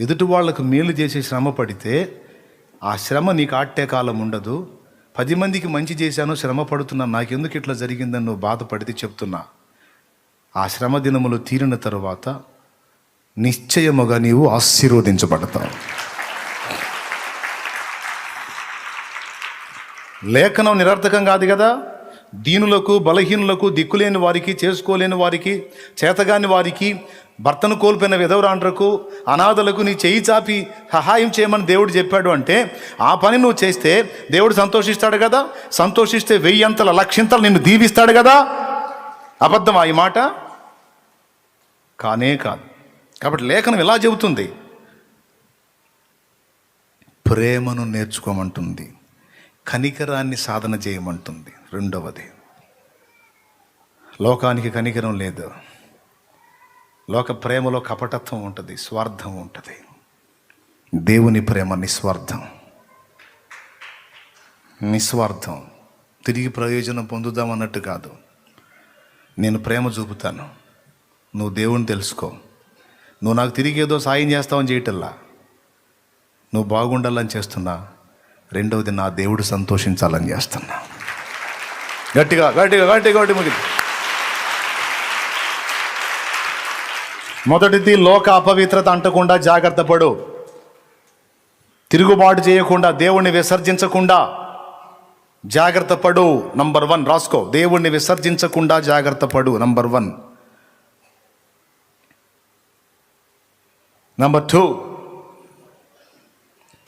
ఎదుటి వాళ్ళకు మేలు చేసే శ్రమ పడితే ఆ శ్రమ నీకు ఆట్టే కాలం ఉండదు. పది మందికి మంచి చేశాను శ్రమ పడుతున్నా నాకెందుకు ఇట్లా జరిగిందని నువ్వు బాధపడితే చెప్తున్నా. ఆ శ్రమ దినములు తీరిన తరువాత నిశ్చయముగా నీవు ఆశీర్వదించబడతావు. లేఖనం నిరర్థకం కాదు కదా? దీనులకు బలహీనులకు దిక్కులేని వారికి చేసుకోలేని వారికి చేతగాని వారికి భర్తను కోల్పోయిన విధవరాండ్రకు అనాథలకు నీ చేయి చాపి సహాయం చేయమని దేవుడు చెప్పాడు అంటే ఆ పని నువ్వు చేస్తే దేవుడు సంతోషిస్తాడు కదా? సంతోషిస్తే వెయ్యంతల లక్షంతలు నిన్ను దీవిస్తాడు కదా? అబద్ధమా ఈ మాట? కానే కాదు. కాబట్టి లేఖనం ఎలా చెబుతుంది. ప్రేమను నేర్చుకోమంటుంది. కనికరాన్ని సాధన చేయమంటుంది. రెండవది లోకానికి కనికరం లేదు. లోక ప్రేమలో కపటత్వం ఉంటుంది స్వార్థం ఉంటుంది. దేవుని ప్రేమ నిస్వార్థం. నిస్వార్థం. తిరిగి ప్రయోజనం పొందుదాం అన్నట్టు కాదు. నేను ప్రేమ చూపుతాను. నువ్వు దేవుని తెలుసుకో. నువ్వు నాకు తిరిగి ఏదో సాయం చేస్తావని చేయటల్లా? నువ్వు బాగుండాలని చేస్తున్నా? రెండవది నా దేవుడు సంతోషించాలని చేస్తున్నా. గట్టిగా గట్టిగా గట్టిగా గట్టి మొదటిది లోక అపవిత్రత అంటకుండా జాగ్రత్త పడు. తిరుగుబాటు చేయకుండా దేవుణ్ణి విసర్జించకుండా జాగ్రత్త పడు నంబర్ వన్. రాసుకో. దేవుణ్ణి విసర్జించకుండా జాగ్రత్త పడు నంబర్ వన్. Number two.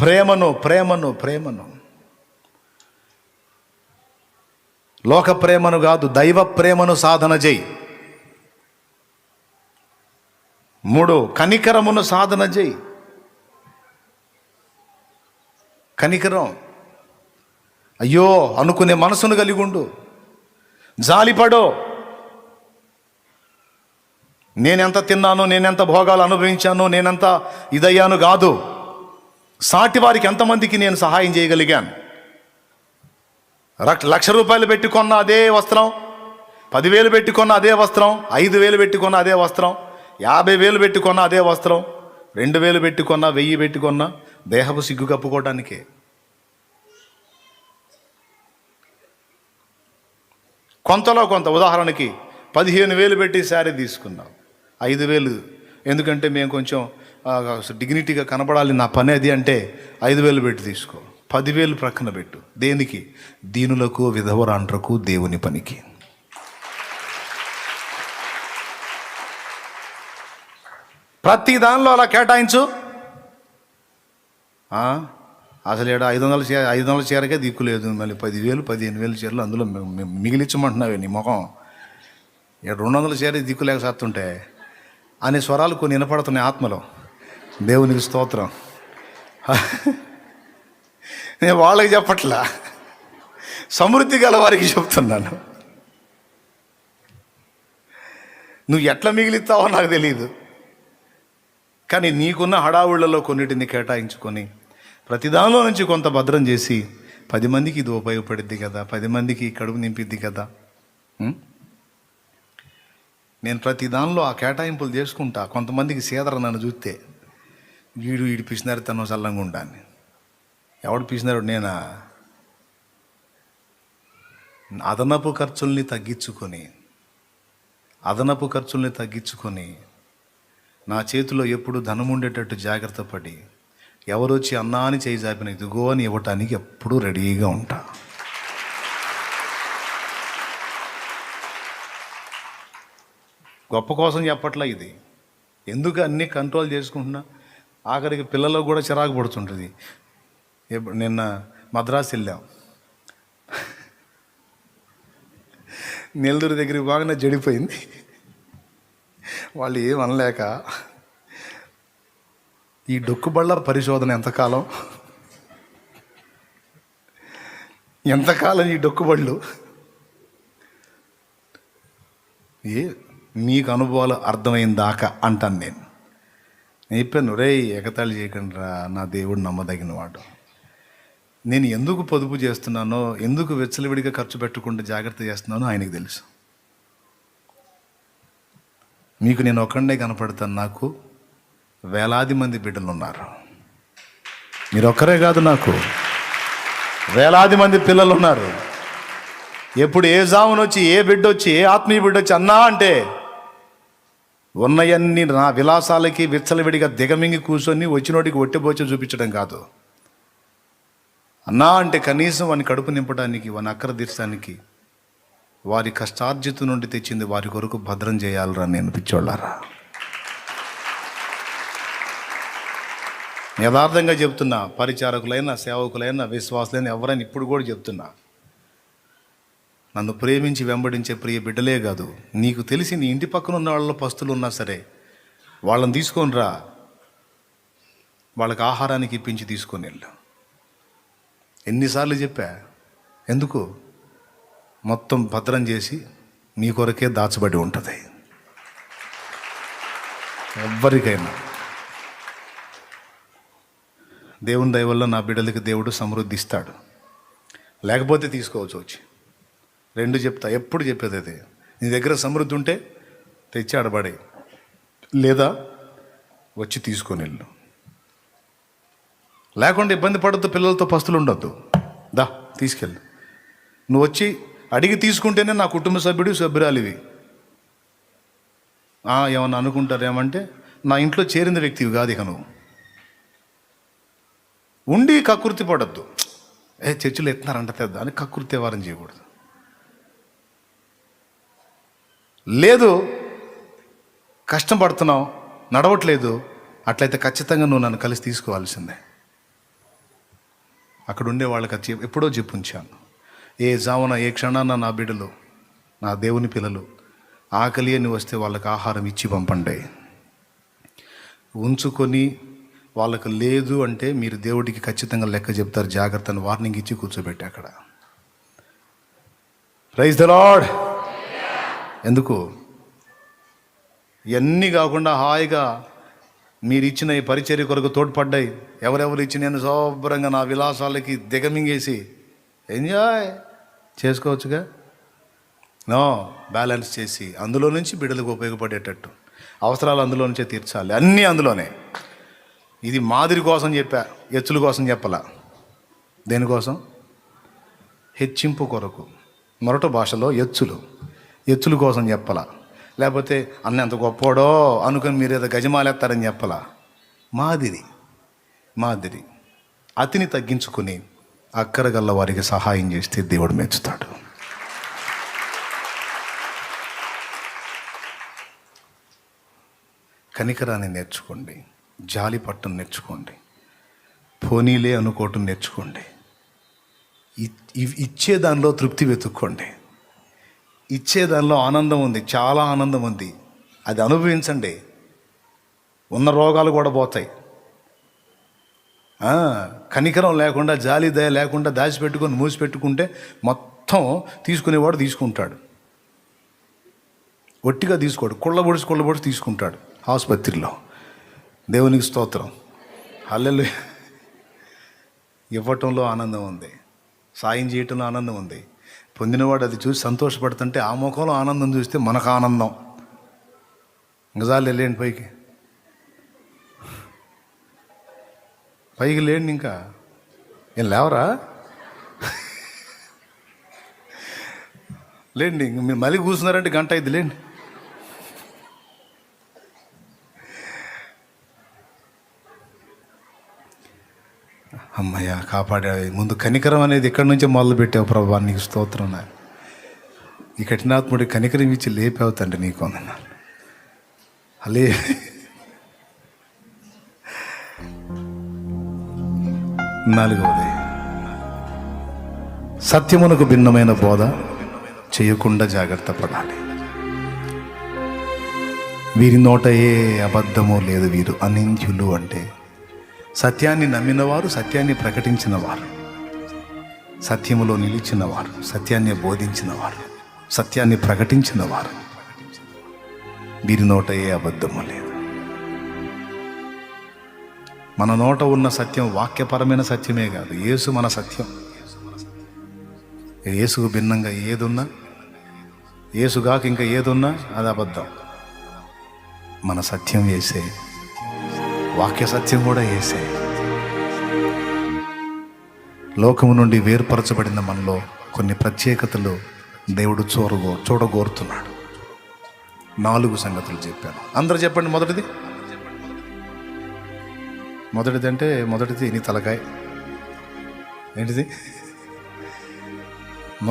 ప్రేమను ప్రేమను ప్రేమను. లోక ప్రేమను కాదు దైవ ప్రేమను సాధన చేయి. మూడు కనికరమును సాధన చేయి. కనికరం. అయ్యో అనుకునే మనసును కలిగి ఉండు. జాలిపడో. నేనెంత తిన్నాను నేనెంత భోగాలు అనుభవించాను నేనెంత ఇదయ్యాను కాదు. సాటి వారికి ఎంతమందికి నేను సహాయం చేయగలిగాను? లక్ష రూపాయలు పెట్టుకున్న అదే వస్త్రం పదివేలు పెట్టుకున్న అదే వస్త్రం ఐదు వేలు పెట్టుకున్న అదే వస్త్రం యాభై వేలు పెట్టుకున్న అదే వస్త్రం రెండు వేలు పెట్టుకున్న వెయ్యి పెట్టుకున్న దేహపు సిగ్గు కప్పుకోవడానికే కొంతలో కొంత ఉదాహరణకి పదిహేను వేలు పెట్టి శారీ తీసుకున్నాం ఐదు వేలు ఎందుకంటే మేము కొంచెం డిగ్నిటీగా కనబడాలి నా పని అది అంటే ఐదు వేలు పెట్టి తీసుకో. పదివేలు ప్రక్కన పెట్టు. దేనికి? దీనులకు విధవరాండ్రకు దేవుని పనికి. ప్రతి దానిలో అలా కేటాయించు. అసలు ఏడా ఐదు వందల చీర ఐదు వందల చీరకే దిక్కు లేదు. మళ్ళీ పదివేలు పదిహేను వేలు చీరలు అందులో మి- మిగిలించమంటున్నావే నీ ముఖం. రెండు వందల చీర దిక్కు లేక సత్తుంటే. అనే స్వరాలు కొన్ని వినపడుతున్నాయి ఆత్మలో. దేవునికి స్తోత్రం. నేను వాళ్ళకి చెప్పట్లా. సమృద్ధి గల వారికి చెప్తున్నాను. నువ్వు ఎట్లా మిగిలిస్తావో నాకు తెలియదు కానీ నీకున్న హడావుళ్ళలో కొన్నిటిని కేటాయించుకొని ప్రతిదానిలో నుంచి కొంత భద్రం చేసి పది మందికి ఇది ఉపయోగపడిద్ది కదా పది మందికి కడుపు నింపిద్ది కదా. నేను ప్రతి దానిలో ఆ కేటాయింపులు చేసుకుంటా. కొంతమందికి సీదర నన్ను చూస్తే. వీడు వీడి పిసినారు తను చల్లంగా ఉండాన్ని. ఎవడు పిసినారు నేనా? అదనపు ఖర్చుల్ని తగ్గించుకొని అదనపు ఖర్చుల్ని తగ్గించుకొని నా చేతిలో ఎప్పుడు ధనం ఉండేటట్టు జాగ్రత్త పడి ఎవరొచ్చి అన్నా అని చేయి జాపిన ఇదిగో అని ఇవ్వటానికి ఎప్పుడూ రెడీగా ఉంటా. గొప్ప కోసం చెప్పట్లా ఇది. ఎందుకు అన్నీ కంట్రోల్ చేసుకుంటున్నా? ఆఖరికి పిల్లలకు కూడా చిరాకు పడుతుంటుంది. నిన్న మద్రాసు వెళ్ళాం. నెల్లూరు దగ్గరికి బాగానే జడిపోయింది. వాళ్ళు ఏం అనలేక ఈ డొక్కుబళ్ళ పరిశోధన ఎంతకాలం? ఎంతకాలం ఈ డొక్కుబళ్ళు? ఏ మీకు అనుభవాలు అర్థమైన దాకా అంటాను నేను. నేను చెప్పాను రే ఎగతాళి చేయకండి రా నా దేవుడు నమ్మదగిన వాడు. నేను ఎందుకు పొదుపు చేస్తున్నానో ఎందుకు వెచ్చలవిడిగా ఖర్చు పెట్టకుండా జాగ్రత్త చేస్తున్నానో ఆయనకు తెలుసు. మీకు నేను ఒక్కడే కనపడతాను నాకు వేలాది మంది బిడ్డలు ఉన్నారు మీరు ఒక్కరే కాదు నాకు వేలాది మంది పిల్లలు ఉన్నారు ఎప్పుడు ఏ జామున వచ్చి ఏ బిడ్డ వచ్చి ఏ ఆత్మీయ బిడ్డ వచ్చి అన్నా అంటే ఉన్నయన్ని నా విలాసాలకి విచ్చలవిడిగా దిగమింగి కూర్చొని వచ్చినోడికి ఒట్టిపోచి చూపించడం కాదు. అన్నా అంటే కనీసం వాని కడుపు నింపడానికి వాని అక్కర తీర్చడానికి వారి కష్టార్జిత నుండి తెచ్చింది వారి కొరకు భద్రం చేయాలరా నేను పిచ్చోళ్ళారా? యథార్థంగా చెప్తున్నా పరిచారకులైన సేవకులైన విశ్వాసులైన ఎవరైనా ఇప్పుడు కూడా చెప్తున్నా నన్ను ప్రేమించి వెంబడించే ప్రియ బిడ్డలే కాదు. నీకు తెలిసి నీ ఇంటి పక్కన ఉన్న వాళ్ళ పస్తులు ఉన్నా సరే వాళ్ళని తీసుకొని రా. వాళ్ళకి ఆహారానికి ఇప్పించి తీసుకొని వెళ్ళు. ఎన్నిసార్లు చెప్పా? ఎందుకు? మొత్తం భద్రం చేసి నీ కొరకే దాచబడి ఉంటుంది. ఎవ్వరికైనా. దేవుని దయవల్ల నా బిడ్డలకి దేవుడు సమృద్ధిస్తాడు. లేకపోతే తీసుకోవచ్చు వచ్చి. రెండు చెప్తా ఎప్పుడు చెప్పేది అది? నీ దగ్గర సమృద్ధి ఉంటే తెచ్చి ఆడబడే. లేదా వచ్చి తీసుకొని వెళ్ళు. లేకుండా ఇబ్బంది పడద్దు పిల్లలతో పస్తులు ఉండొద్దు. దా తీసుకెళ్ళు. నువ్వు వచ్చి అడిగి తీసుకుంటేనే నా కుటుంబ సభ్యుడు సభ్యురాలివి. ఆ, ఏమన్నా అనుకుంటారేమంటే నా ఇంట్లో చేరిన వ్యక్తివి కాదు ఇక నువ్వు. ఉండి కకృతి పడద్దు. ఏ చర్చిలో ఎత్తున్నారంట తెద్దా అని కకృతి వారం చేయకూడదు. లేదు కష్టం పడుతున్నావు నడవట్లేదు అట్లయితే ఖచ్చితంగా నువ్వు నన్ను కలిసి తీసుకోవాల్సిందే. అక్కడ ఉండే వాళ్ళకి ఎప్పుడో చెప్పు ఉంచాను ఏ జామున ఏ క్షణాన నా బిడ్డలు నా దేవుని పిల్లలు ఆకలి అని వస్తే వాళ్ళకి ఆహారం ఇచ్చి పంపండి. ఉంచుకొని వాళ్ళకు లేదు అంటే మీరు దేవుడికి ఖచ్చితంగా లెక్క చెప్తారు జాగ్రత్తను వార్నింగ్ ఇచ్చి కూర్చోబెట్టి అక్కడ. ప్రైజ్ ద లాడ్ ఎందుకు? ఇవన్నీ కాకుండా హాయిగా మీరు ఇచ్చిన ఈ పరిచర్య కొరకు తోడ్పడ్డాయి. ఎవరెవరు ఇచ్చి నేను శుభ్రంగా నా విలాసాలకి దిగమింగేసి ఎంజాయ్ చేసుకోవచ్చుగా? నో బ్యాలెన్స్ చేసి అందులో నుంచి బిడ్డలకు ఉపయోగపడేటట్టు. అవసరాలు అందులో నుంచే తీర్చాలి. అన్నీ అందులోనే. ఇది మాదిరి కోసం చెప్పా ఎచ్చుల కోసం చెప్పలా? దేనికోసం? హెచ్చింపు కొరకు. మొరట భాషలో ఎచ్చులు. ఎత్తుల కోసం చెప్పలా. లేకపోతే అన్న ఎంత గొప్పోడో అనుకుని మీరు ఏదో గజమాలేస్తారని చెప్పలా. మాదిరి మాదిరి. అతిని తగ్గించుకుని అక్కరగల్ల వారికి సహాయం చేస్తే దేవుడు మెచ్చుతాడు. కనికరాన్ని నేర్చుకోండి జాలి పట్టం నేర్చుకోండి పోనీలే అనుకోవటం నేర్చుకోండి. ఇ- ఇచ్చే దానిలో తృప్తి వెతుక్కోండి. ఇచ్చే దానిలో ఆనందం ఉంది చాలా ఆనందం ఉంది. అది అనుభవించండి. ఉన్న రోగాలు కూడా పోతాయి. కనికరం లేకుండా జాలి దయ లేకుండా దాచిపెట్టుకొని మూసిపెట్టుకుంటే మొత్తం తీసుకునేవాడు తీసుకుంటాడు. ఒట్టిగా తీసుకోడు కుళ్ళబొడిసి కుళ్ళబొడిసి తీసుకుంటాడు ఆసుపత్రిలో. దేవునికి స్తోత్రం. హల్లెలు ఇవ్వటంలో ఆనందం ఉంది. సాయం చేయటంలో ఆనందం ఉంది. పొందినవాడు అది చూసి సంతోషపడుతుంటే ఆ ముఖంలో ఆనందం చూస్తే మనకు ఆనందం. నిజాలు వెళ్ళండి పైకి. పైకి లేండి ఇంకా. ఏం లేవరా? లేండి ఇంక మీరు మళ్ళీ కూర్చున్నారంటే గంట అయింది లేండి. అమ్మయ్య కాపాడావు. ముందు కనికరం అనేది ఎక్కడి నుంచే మొదలు పెట్టావు ప్రభా నీకు స్తోత్రం నాయన. ఈ కఠినాత్ముడి కనికరం ఇచ్చి లేపావు తండ్రి నీకు అన్నాను అలే నాలుగవది. సత్యమునకు భిన్నమైన బోధ చేయకుండా జాగ్రత్త పడాలి. వీరి నోట ఏ అబద్ధము లేదు వీరు అనింద్యులు అంటే సత్యాన్ని నమ్మినవారు సత్యాన్ని ప్రకటించిన వారు సత్యములో నిలిచినవారు సత్యాన్ని బోధించినవారు సత్యాన్ని ప్రకటించినవారు. వీరి నోట ఏ అబద్ధము లేదు. మన నోట ఉన్న సత్యం వాక్యపరమైన సత్యమే కాదు యేసు మన సత్యం. యేసుకు భిన్నంగా ఏదున్నా యేసుగాక ఇంకా ఏదున్నా అది అబద్ధం. మన సత్యం వేసే వాక్య సత్యం కూడా వేసే లోకము నుండి వేర్పరచబడిన మనలో కొన్ని ప్రత్యేకతలు దేవుడు చూరగో చూడగోరుతున్నాడు. నాలుగు సంగతులు చెప్పాను. అందరూ చెప్పండి మొదటిది. మొదటిది అంటే మొదటిది నీ తలకాయ? ఏంటిది?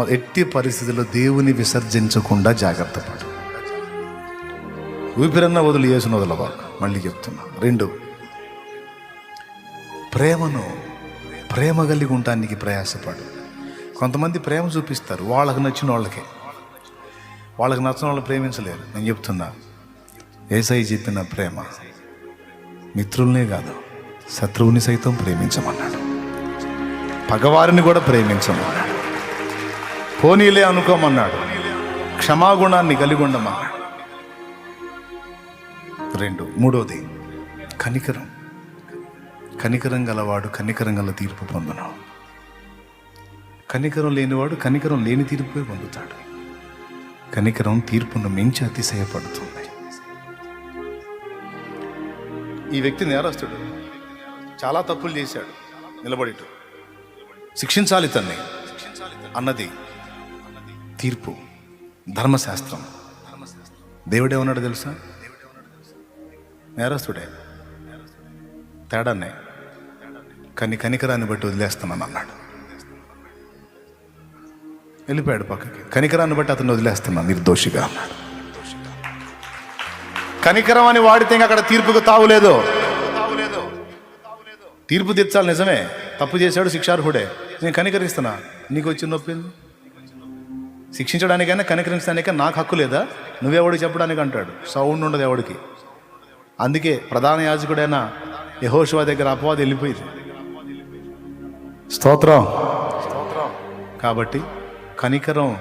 ఎట్టి పరిస్థితుల్లో దేవుని విసర్జించకుండా జాగ్రత్త పడు. ఊపిరన్న వదిలి వేసిన వదలవా మళ్ళీ చెప్తున్నా. రెండు. ప్రేమను ప్రేమ కలిగి ఉండడానికి ప్రయాసపడు. కొంతమంది ప్రేమ చూపిస్తారు వాళ్ళకి నచ్చిన వాళ్ళకే. వాళ్ళకి నచ్చిన వాళ్ళు ప్రేమించలేరు. నేను చెప్తున్నా ఏసై చెప్పిన ప్రేమ మిత్రుల్నే కాదు శత్రువుని సైతం ప్రేమించమన్నాడు. పగవారిని కూడా ప్రేమించమన్నాడు. పోనీలే అనుకోమన్నాడు. క్షమాగుణాన్ని కలిగి ఉండమన్నాడు. రెండు మూడోది కనికరం. కనికరం గలవాడు కనికరం గల తీర్పు పొందును. కనికరం లేనివాడు కనికరం లేని తీర్పే పొందుతాడు. కనికరం తీర్పును మించి అతిశయపడుతుంది. ఈ వ్యక్తి నేరస్తుడు. చాలా తప్పులు చేశాడు. నిలబడిట. శిక్షించాలి తన్ని. అన్నది తీర్పు. ధర్మశాస్త్రం. దేవుడేమన్నాడు తెలుసా? నేరస్తుడే. తేడానే. కానీ కనికరాన్ని బట్టి వదిలేస్తున్నాను అన్నాడు. వెళ్ళిపోయాడు పక్కకి. కనికరాన్ని బట్టి అతను వదిలేస్తున్నాను నిర్దోషిగా అన్నాడు. కనికరం అని వాడితే ఇంకా అక్కడ తీర్పుకు తావులేదు తీర్పు తెచ్చాలి నిజమే. తప్పు చేశాడు శిక్షార్హుడే. నేను కనికరిస్తున్నా. నీకు వచ్చిన నొప్పి శిక్షించడానికైనా కనికరించడానికైనా నాకు హక్కు లేదా? నువ్వెవడికి చెప్పడానికి అంటాడు? సౌండ్ ఉండదు ఎవడికి. అందుకే ప్రధాన యాజకుడైన యహోశివా దగ్గర అపవాది వెళ్ళిపోయింది. స్తోత్రం. కాబట్టి కనికరం.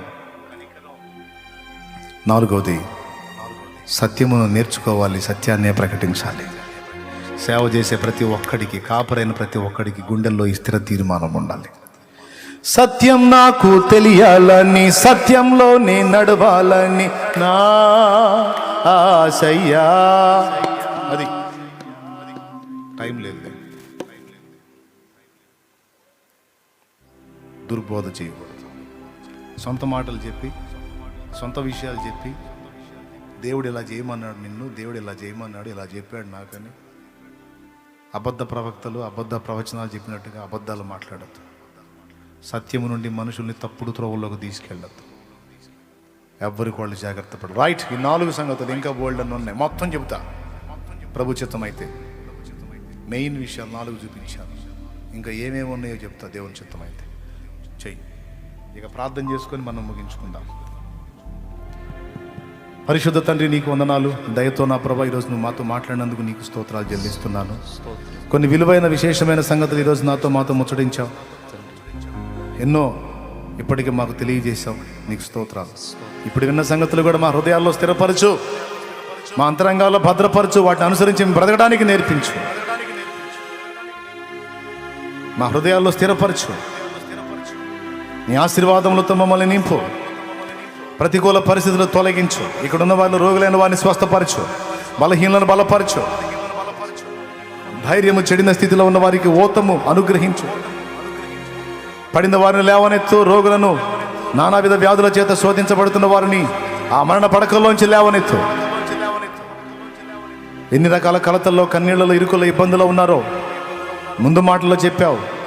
నాలుగవది సత్యమును నేర్చుకోవాలి సత్యాన్నే ప్రకటించాలి. సేవ చేసే ప్రతి ఒక్కడికి కాపరైన ప్రతి ఒక్కడికి గుండెల్లో ఈ స్థిర తీర్మానం ఉండాలి. సత్యం నాకు తెలియాలని సత్యంలో నే నడవాలని నా ఆశయ్యా. అది. టైం లేదు. దుర్బోధ చేయకూడదు. సొంత మాటలు చెప్పి సొంత విషయాలు చెప్పి దేవుడు ఇలా చేయమన్నాడు నిన్ను దేవుడు ఇలా చేయమన్నాడు ఇలా చెప్పాడు నాకని అబద్ధ ప్రవక్తలు అబద్ధ ప్రవచనాలు చెప్పినట్టుగా అబద్ధాలు మాట్లాడద్దు. సత్యము నుండి మనుషుల్ని తప్పుడు త్రోవల్లోకి తీసుకెళ్ళద్దు. ఎవ్వరికి వాళ్ళు జాగ్రత్త పడు రైట్ ఈ నాలుగు సంగతులు ఇంకా బోల్డ్ అని ఉన్నాయి. మొత్తం చెబుతా. ప్రభు అయితే మెయిన్ విషయాలు నాలుగు చూపించాను. ఇంకా ఏమేమి ఉన్నాయో చెప్తా దేవుని చిత్తం అయితే ఇక ప్రార్థన చేసుకొని మనం ముగించుకుందాం. పరిశుద్ధ తండ్రి నీకు వందనాలు. దయతో నా ప్రభా ఈరోజు నువ్వు మాతో మాట్లాడినందుకు నీకు స్తోత్రాలు చెల్లిస్తున్నాను. కొన్ని విలువైన విశేషమైన సంగతులు ఈరోజు నాతో మాతో ముచ్చటించావు. ఎన్నో ఇప్పటికీ మాకు తెలియజేశావు. నీకు స్తోత్రాలు. ఇప్పుడు విన్న సంగతులు కూడా మా హృదయాల్లో స్థిరపరచు. మా అంతరంగాల్లో భద్రపరచు. వాటిని అనుసరించి బ్రతకడానికి నేర్పించు. మా హృదయాల్లో స్థిరపరచు. నీ ఆశీర్వాదములతో మమ్మల్ని నింపు. ప్రతికూల పరిస్థితులు తొలగించు. ఇక్కడ ఉన్న వాళ్ళు రోగులైన వారిని స్వస్థపరచు. బలహీనలను బలపరచు. ధైర్యము చెడిన స్థితిలో ఉన్న వారికి ఓతము అనుగ్రహించు. పడిన వారిని లేవనెత్తు. రోగులను నానావిధ వ్యాధుల చేత శోధించబడుతున్న వారిని ఆ మరణ పడకల్లోంచి లేవనెత్తు. ఎన్ని రకాల కలతల్లో కన్నీళ్ళలో ఇరుకుల ఇబ్బందులు ఉన్నారో ముందు మాటల్లో చెప్పావు.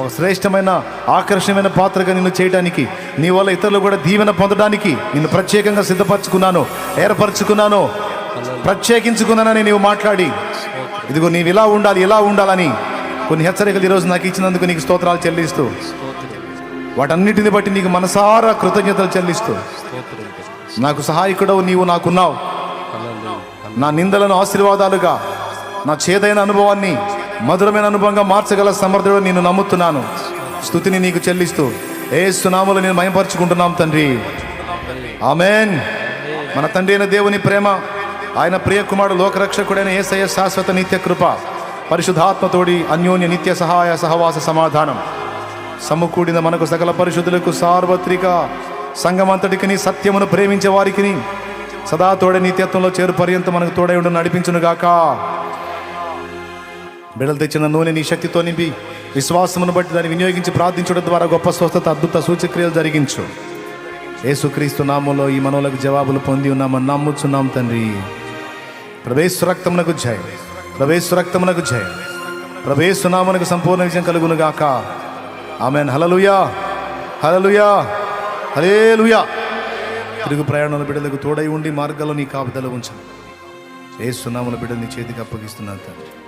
ఒక శ్రేష్టమైన ఆకర్షణమైన పాత్రగా నిన్ను చేయడానికి నీ వల్ల ఇతరులు కూడా దీవెన పొందడానికి నిన్ను ప్రత్యేకంగా సిద్ధపరచుకున్నాను ఏర్పరచుకున్నాను ప్రత్యేకించుకున్నానని నీవు మాట్లాడి. ఇదిగో నీవు ఇలా ఉండాలి ఇలా ఉండాలని కొన్ని హెచ్చరికలు ఈరోజు నాకు ఇచ్చినందుకు నీకు స్తోత్రాలు చెల్లిస్తూ వాటన్నిటిని బట్టి నీకు మనసారా కృతజ్ఞతలు చెల్లిస్తూ నాకు సహాయకుడవు నీవు నాకున్నావు. నా నిందలను ఆశీర్వాదాలుగా నా చేదైన అనుభవాన్ని మధురమైన అనుభవంగా మార్చగల సమర్థుడు నేను నమ్ముతున్నాను. స్థుతిని నీకు చెల్లిస్తూ ఏ సునాములు నేను మయపరుచుకుంటున్నాం తండ్రి. ఆమెన్. మన తండ్రి అయిన దేవుని ప్రేమ ఆయన ప్రియకుమారుడు లోకరక్షకుడైన ఏసయ శాశ్వత నిత్య కృప పరిశుద్ధాత్మతోడి అన్యోన్య నిత్య సహాయ సహవాస సమాధానం. సమకూడిన మనకు సకల పరిశుద్ధులకు సార్వత్రిక సంఘమంతటికి నీ సత్యమును ప్రేమించే వారికి సదా తోడే నిత్యత్వంలో చేరు పర్యంత మనకు తోడై ఉండి నడిపించును గాక బిడలు తెచ్చిన నూనె నీ శక్తితో నింపి విశ్వాసమును బట్టి దాన్ని వినియోగించి ప్రార్థించడం ద్వారా గొప్ప స్వస్థత అద్భుత సూచక్రియలు జరిగించు. యేసుక్రీస్తు నామంలో ఈ మనవులకు జవాబులు పొంది ఉన్నామని నమ్ముచున్నాం తండ్రి. ప్రవేశ రక్తమునకు జయం. ప్రవేశ రక్తమునకు జయం. ప్రవేశ నామనకు సంపూర్ణ విజయం కలుగునుగాక ఆమెన్. హలలుయా హలలుయా హలేలుయా తిరుగు ప్రయాణాల బిడ్డలకు తోడై ఉండి మార్గాల్లో నీ కాపుదల ఉంచు ఏ సునామల బిడ్డలు చేతికి అప్పగిస్తున్నాను తండ్రి.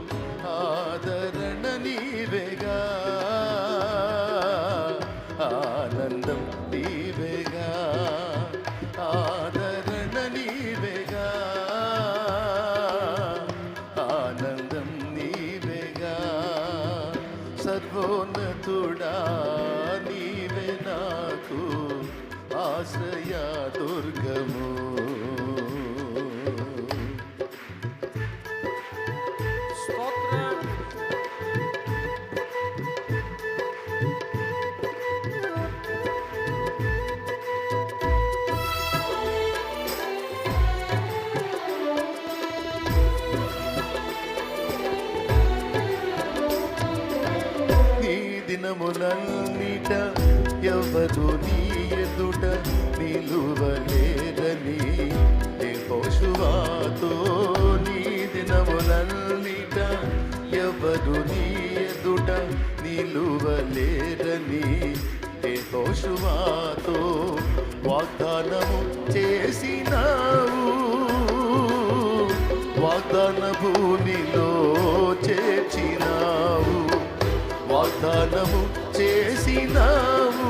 ఆదరణ నీవేగా. ఆనందం నీవేగా. ఆదరణ నీవేగా. ఆనందం నీవేగా. సర్వోన్నతుడా నీవే నాకు ఆశ్రయ దుర్గము. నిలువలేరని యెహోషువతో వాగ్దానము చేసినావు. వాగ్దాన భూమిలో చేర్చినావు. వాగ్దానము చేసినావు.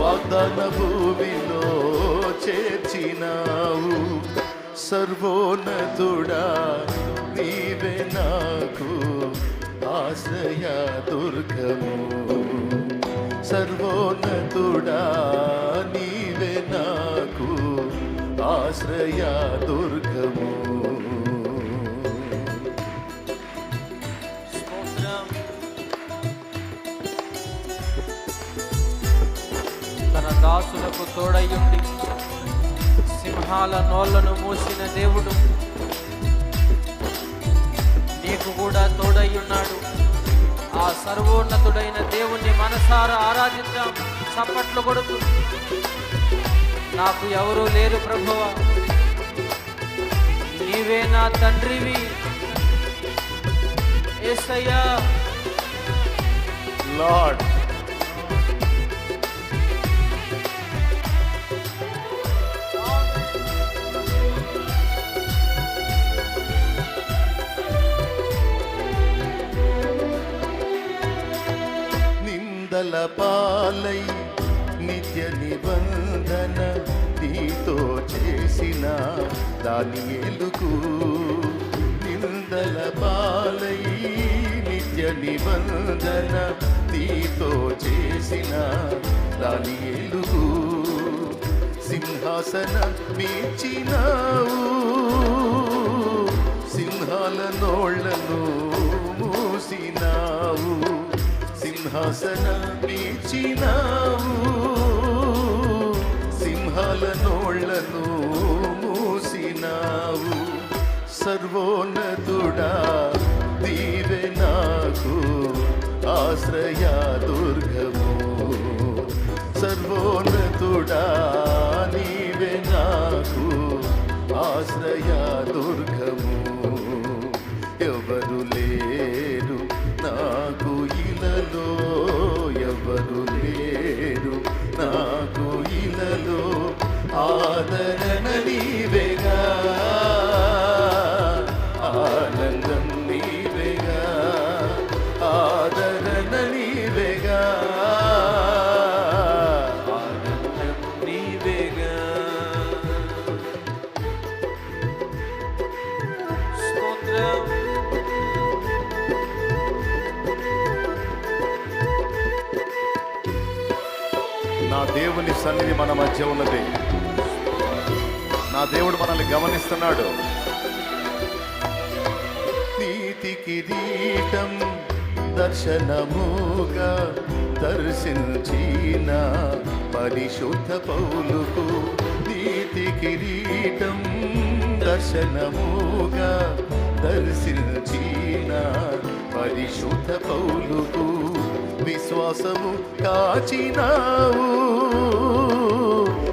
వాగ్దాన భూమిలో చేర్చినావు. సర్వోన్నతుడా నీవే నాకు ఆశ్రయ దుర్గము సర్వోన్నతుడా నీవే నాకు ఆశ్రయ దుర్గము. తన దాసులకు తోడయ్యుండి సింహాల నోళ్ళను మూసిన దేవుడు నీకు కూడా తోడయ్యున్నాడు. ఆ సర్వోన్నతుడైన దేవుణ్ణి మనసారా ఆరాధిద్దాం. చప్పట్లు కొడుతూ. నాకు ఎవరూ లేరు ప్రభువ. నీవే నా తండ్రివి. ఏసయ్యా. లార్డ్ నిందల పాలై నిత్య నిబంధన నీతో చేసిన దాని ఎలుగు నిందల పాలై నిత్య నిబంధన నీతో చేసిన దాని ఎలుగు సింహాసన మీచినావు సింహాల నోళ్ళను మూసినావు. సింహాసన మీచినావు సింహాల నోళ్ళను మూసినావు. సర్వోన్నతుడా దీవె నాకు ఆశ్రయా దుర్గము. సర్వోన్నతుడా నీవే నాకు ఆశ్రయా దుర్గము. మధ్య ఉన్నది. నా దేవుడు మనల్ని గమనిస్తున్నాడు. నీతి కిరీటం దర్శనముగా దర్శించిన పరిశుద్ధ పౌలుకు నీతి కిరీటం దర్శనముగా దర్శించిన పరిశుద్ధ పౌలుకు విశ్వాసము కాచినావు.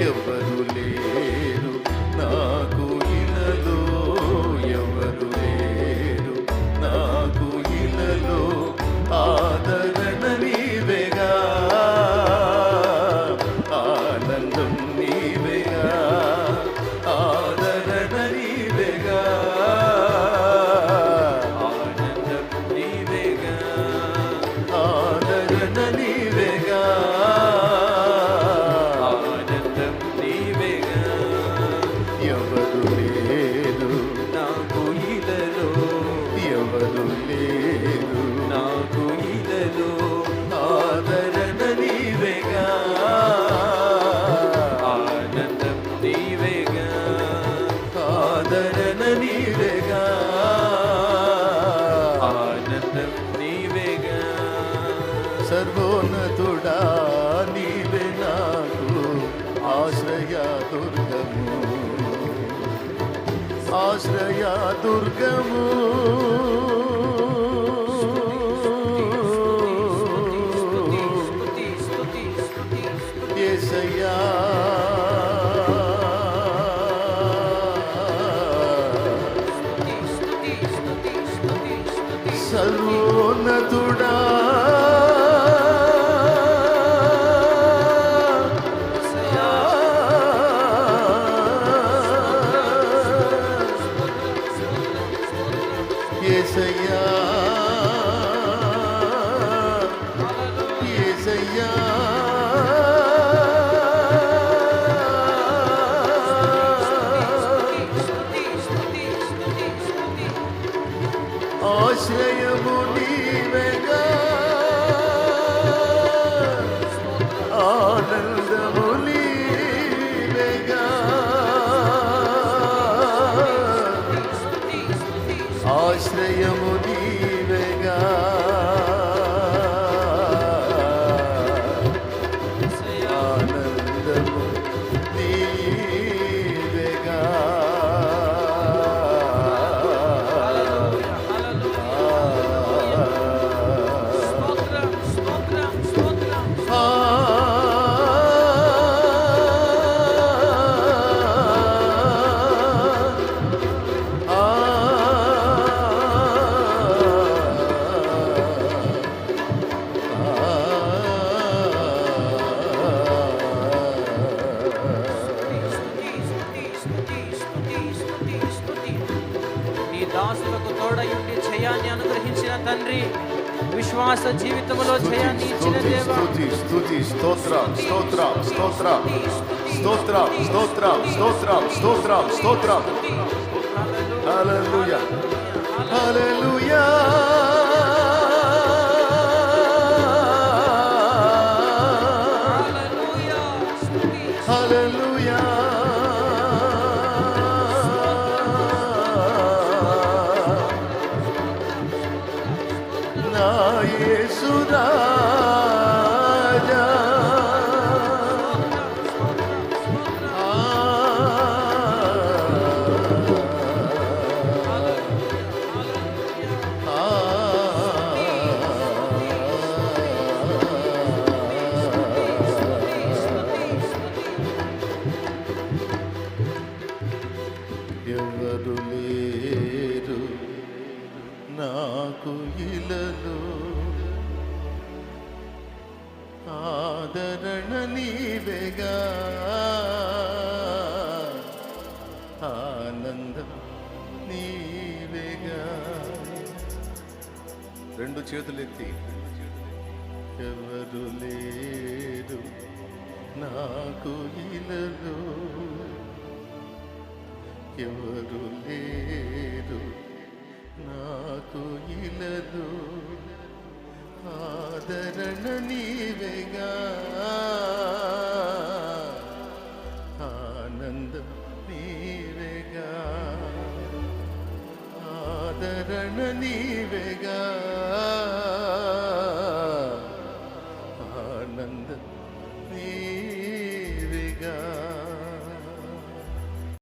ఎవరు లేరు. నాకు జయా దుర్గము. singing. చేతులెత్తి. ఎవరు లేరు నాకు ఇలలో. ఎవరు లేరు నాకు ఇలలో. ఆదరణ నీవేగా.